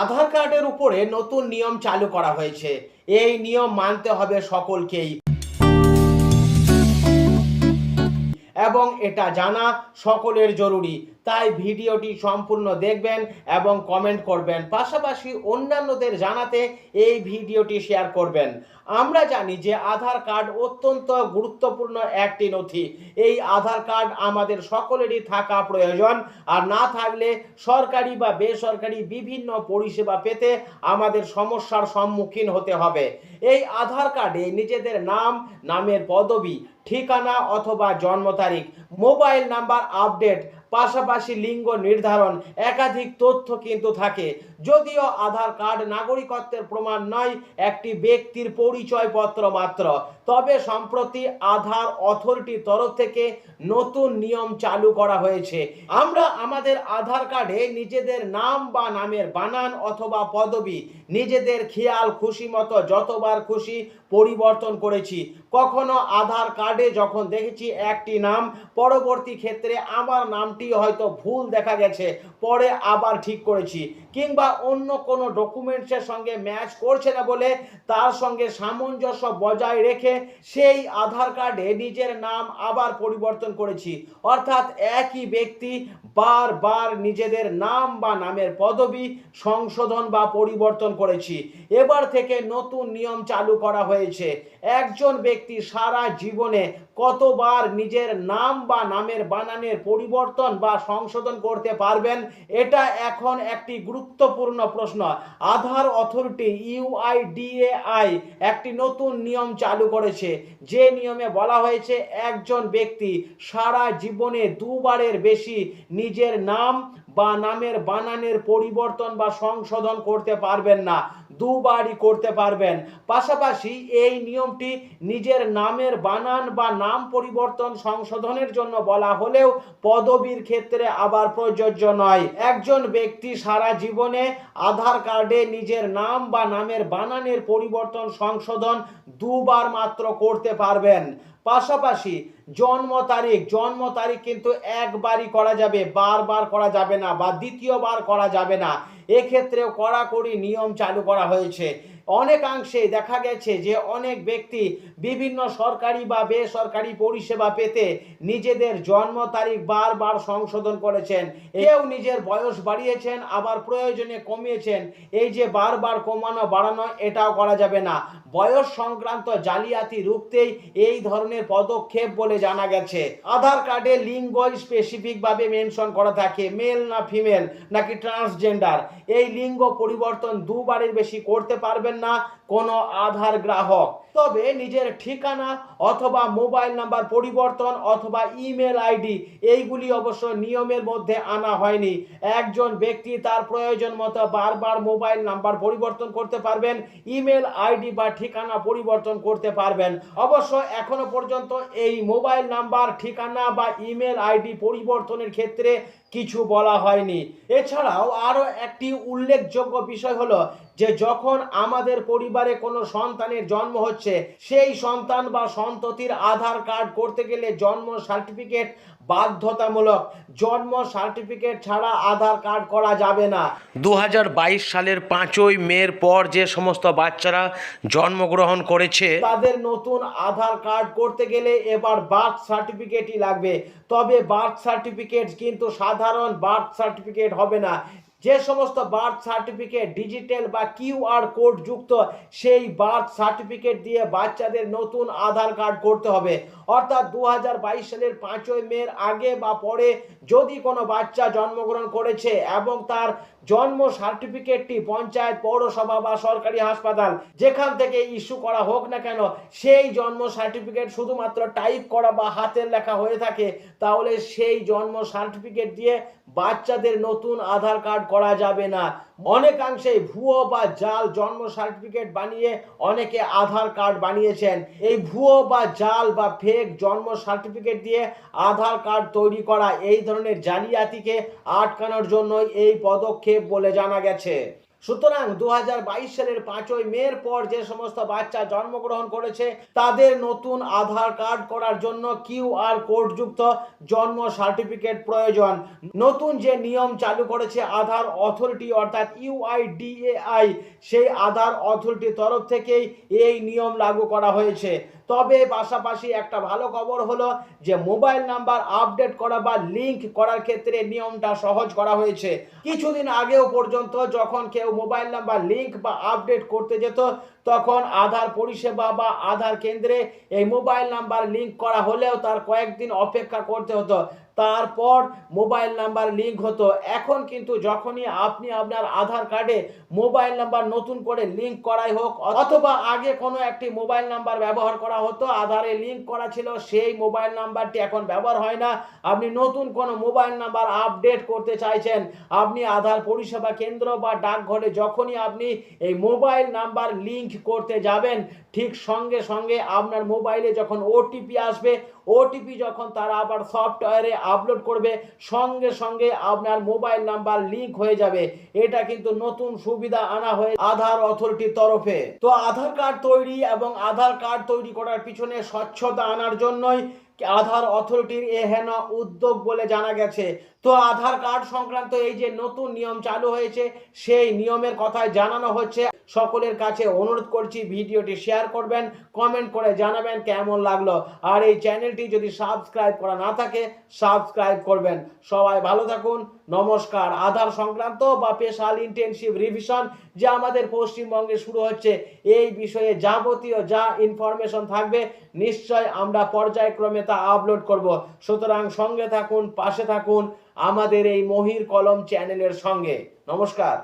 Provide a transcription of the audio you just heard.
আধার কার্ডের উপরে নতুন নিয়ম চালু করা হয়েছে। এই নিয়ম মানতে হবে সকলকেই। এবং এটা জানা সকলের জরুরি। তাই ভিডিওটি সম্পূর্ণ দেখবেন এবং কমেন্ট করবেন। পাশাপাশি অন্যান্যদের জানাতে এই ভিডিওটি শেয়ার করবেন। আমরা জানি যে আধার কার্ড অত্যন্ত গুরুত্বপূর্ণ একটি নথি। এই আধার কার্ড আমাদের সকলেরই থাকা প্রয়োজন। আর না থাকলে সরকারি বা বেসরকারি বিভিন্ন পরিষেবা পেতে আমাদের সমস্যার সম্মুখীন হতে হবে। এই আধার কার্ডে নিজেদের নাম, নামের পদবি ঠিকানা অথবা জন্ম তারিখ মোবাইল নাম্বার আপডেট পাশাপাশি লিঙ্গ নির্ধারণ, একাধিক তথ্য কিন্তু থাকে। যদিও আধার কার্ড নাগরিকত্বের প্রমাণ নয়, একটি ব্যক্তির পরিচয়পত্র মাত্র। তবে সম্প্রতি আধার অথরিটির তরফ থেকে নতুন নিয়ম চালু করা হয়েছে। আমরা আমাদের আধার কার্ডে নিজেদের নাম বা নামের বানান অথবা পদবি, নিজেদের খেয়াল, খুশি মতো যতবার খুশি পরিবর্তন করেছি। কখনো আধার কার্ডে যখন দেখেছি একটি নাম, পরবর্তী ক্ষেত্রে আমার নামটি হয়তো ভুল দেখা গেছে, পরে আবার ঠিক করেছি। কিংবা অন্য কোনো ডকুমেন্টসের সঙ্গে ম্যাচ করছে না বলে তার সঙ্গে সামঞ্জস্য বজায় রেখে সেই আধার কার্ডে নিজের নাম আবার পরিবর্তন করেছি। অর্থাৎ একই ব্যক্তি বারবার নিজেদের নাম বা নামের পদবি সংশোধন বা পরিবর্তন করেছি। এবার থেকে নতুন নিয়ম চালু করা হয়েছে। একজন ব্যক্তি সারা জীবনে কতবার নিজের নাম বা নামের বানানের পরিবর্তন বা সংশোধন করতে পারবেন? এটা এখন একটি গুরুত্বপূর্ণ প্রশ্ন। আধার অথরিটি ইউআইডিএআই একটি নতুন নিয়ম চালু করেছে। যে নিয়মে বলা হয়েছে, একজন ব্যক্তি সারা জীবনে দুবারের বেশি নিজের নাম বা নামের বানানের পরিবর্তন বা সংশোধন করতে পারবেন না। দুবারই করতে পারবেন। পাশাপাশি এই নিয়মটি নিজের নামের বানান বা নাম পরিবর্তন সংশোধনের জন্য বলা হলেও পদবীর ক্ষেত্রে আবার প্রযোজ্য নয়। একজন ব্যক্তি সারা জীবনে আধার কার্ডে নিজের নাম বা নামের বানানের পরিবর্তন সংশোধন দুবার মাত্র করতে পারবেন। পাশাপাশি জন্ম তারিখ জন্ম তারিখ কিন্তু একবারই করা যাবে, বারবার করা যাবে না বা দ্বিতীয়বার করা যাবে না। এক্ষেত্রেও কড়াকড়ি নিয়ম চালু করা হয়েছে। অনেকাংশে দেখা গেছে যে অনেক ব্যক্তি বিভিন্ন সরকারি বা বেসরকারি পরিষেবা পেতে নিজেদের জন্ম তারিখ বারবার সংশোধন করেছেন। কেউ নিজের বয়স বাড়িয়েছেন, আবার প্রয়োজনে কমিয়েছেন। এই যে বারবার কমানো, বাড়ানো, এটাও করা যাবে না। বয়স সংক্রান্ত জালিয়াতি রুখতেই এই ধরনের পদক্ষেপ বলে জানা গেছে। আধার কার্ডে লিঙ্গ স্পেসিফিক ভাবে মেনশন করা থাকে মেল না ফিমেল নাকি ট্রান্সজেন্ডার এই লিঙ্গ পরিবর্তন দুবারের বেশি করতে পারবেন না কোনো আধার গ্রাহক। তবে নিজের ঠিকানা অথবা মোবাইল নাম্বার পরিবর্তন অথবা ইমেল আইডি, এইগুলি অবশ্য নিয়মের মধ্যে আনা হয়নি। একজন ব্যক্তি তার প্রয়োজন মতো বারবার মোবাইল নাম্বার পরিবর্তন করতে পারবেন, ইমেল আইডি বা ঠিকানা পরিবর্তন করতে পারবেন। অবশ্য এখনও পর্যন্ত এই মোবাইল নাম্বার, ঠিকানা বা ইমেল আইডি পরিবর্তনের ক্ষেত্রে কিছু বলা হয়নি। এছাড়াও আরও একটি উল্লেখযোগ্য বিষয় হলো যে যখন আমাদের পরিবারে কোনো সন্তানের জন্ম হচ্ছে সেই সন্তান বা সন্ততির আধার কার্ড করতে গেলে জন্ম সার্টিফিকেট বাধ্যতামূলক। জন্ম সার্টিফিকেট ছাড়া আধার কার্ড করা যাবে না। দু হাজার বাইশ সালের পাঁচই মের পর যে সমস্ত বাচ্চারা জন্মগ্রহণ করেছে তাদের নতুন আধার কার্ড করতে গেলে এবার বার্থ সার্টিফিকেটই লাগবে। তবে বার্থ সার্টিফিকেট কিন্তু সাধারণ বার্থ সার্টিফিকেট হবে না যে সমস্ত বার্থ সার্টিফিকেট ডিজিটাল বা কিউআর কোড যুক্ত, সেই বার্থ সার্টিফিকেট দিয়ে বাচ্চাদের নতুন আধার কার্ড করতে হবে। অর্থাৎ দু হাজার বাইশ সালের পাঁচই মের আগে বা পরে যদি কোনো বাচ্চা জন্মগ্রহণ করেছে এবং তার জন্ম সার্টিফিকেটটি পঞ্চায়েত, পৌরসভা বা সরকারি হাসপাতাল যেখান থেকে ইস্যু করা হোক না কেন, সেই জন্ম সার্টিফিকেট শুধুমাত্র টাইপ করা বা হাতের লেখা হয়ে থাকে, তাহলে সেই জন্ম সার্টিফিকেট দিয়ে বাচ্চাদের নতুন আধার কার্ড করা যাবে না। অনেকাংশে ভুয়ো বা জাল জন্ম সার্টিফিকেট বানিয়ে অনেকে আধার কার্ড বানিয়েছেন। এই ভুয়ো বা জাল বা ফেক জন্ম সার্টিফিকেট দিয়ে আধার কার্ড তৈরি করা এই ধরনের জালিয়াতিকে আটকানোর জন্য এই পদক্ষেপ বলে জানা গেছে। সুতরাং দু হাজার বাইশ সালের পাঁচই মের পর যে সমস্ত বাচ্চা জন্মগ্রহণ করেছে, তাদের নতুন আধার কার্ড করার জন্য কিউআর কোডযুক্ত জন্ম সার্টিফিকেট প্রয়োজন। নতুন যে নিয়ম চালু করেছে আধার অথরিটি, অর্থাৎ ইউআইডিএআই সেই আধার অথরিটির তরফ থেকেই এই নিয়ম লাগু করা হয়েছে। তবে পাশাপাশি একটা ভালো খবর হলো যে মোবাইল নাম্বার আপডেট করা বা লিঙ্ক করার ক্ষেত্রে নিয়মটা সহজ করা হয়েছে। কিছুদিন আগেও পর্যন্ত যখন কেউ মোবাইল নাম্বার লিঙ্ক বা আপডেট করতে যেত, তখন আধার পরিষেবা বা আধার কেন্দ্রে এই মোবাইল নাম্বার লিঙ্ক করা হলেও তার কয়েকদিন অপেক্ষা করতে হতো। তারপর মোবাইল নাম্বার লিঙ্ক হতো। এখন কিন্তু যখনই আপনি আপনার আধার কার্ডে মোবাইল নাম্বার নতুন করে লিঙ্ক করাই হোক, অথবা আগে কোনো একটি মোবাইল নাম্বার ব্যবহার করা হতো, আধারে লিঙ্ক করা ছিল, সেই মোবাইল নাম্বারটি এখন ব্যবহার হয় না। আপনি নতুন কোনো মোবাইল নাম্বার আপডেট করতে চাইছেন, আপনি আধার পরিষেবা কেন্দ্র বা ডাকঘরে যখনই আপনি এই মোবাইল নাম্বার লিঙ্ক করতে যাবেন, ঠিক সঙ্গে সঙ্গে আপনার মোবাইলে যখন ওটিপি আসবে ওটিপি যখন তারা আবার সফটওয়্যারে আপলোড করবে, সঙ্গে সঙ্গে আপনার মোবাইল নাম্বার লিঙ্ক হয়ে যাবে। এটা কিন্তু নতুন সুবিধা আনা হয়ে আধার অথরিটির তরফে। তো আধার কার্ড তৈরি এবং আধার কার্ড তৈরি করার পিছনে স্বচ্ছতা আনার জন্যই আধার অথরিটির এ হেন উদ্যোগ বলে জানা গেছে। তো আধার কার্ড সংক্রান্ত এই যে নতুন নিয়ম চালু হয়েছে, সেই নিয়মের কথায় জানানো হচ্ছে। সকলের কাছে অনুরোধ করছি ভিডিওটি শেয়ার করবেন, কমেন্ট করে জানাবেন কেমন লাগল। আর এই চ্যানেলটি যদি সাবস্ক্রাইব করা না থাকে, সাবস্ক্রাইব করবেন। সবাই ভালো থাকুন নমস্কার। আধার সংক্রান্ত বা স্পেশাল ইন্টেনসিভ রিভিশন যে আমাদের পশ্চিমবঙ্গে শুরু হচ্ছে, এই বিষয়ে যাবতীয় যা ইনফরমেশন থাকবে, নিশ্চয় আমরা পর্যায়ক্রমে তা আপলোড করব। সুতরাং সঙ্গে থাকুন, পাশে থাকুন আমাদের এই মহির কলম চ্যানেলের সঙ্গে। নমস্কার।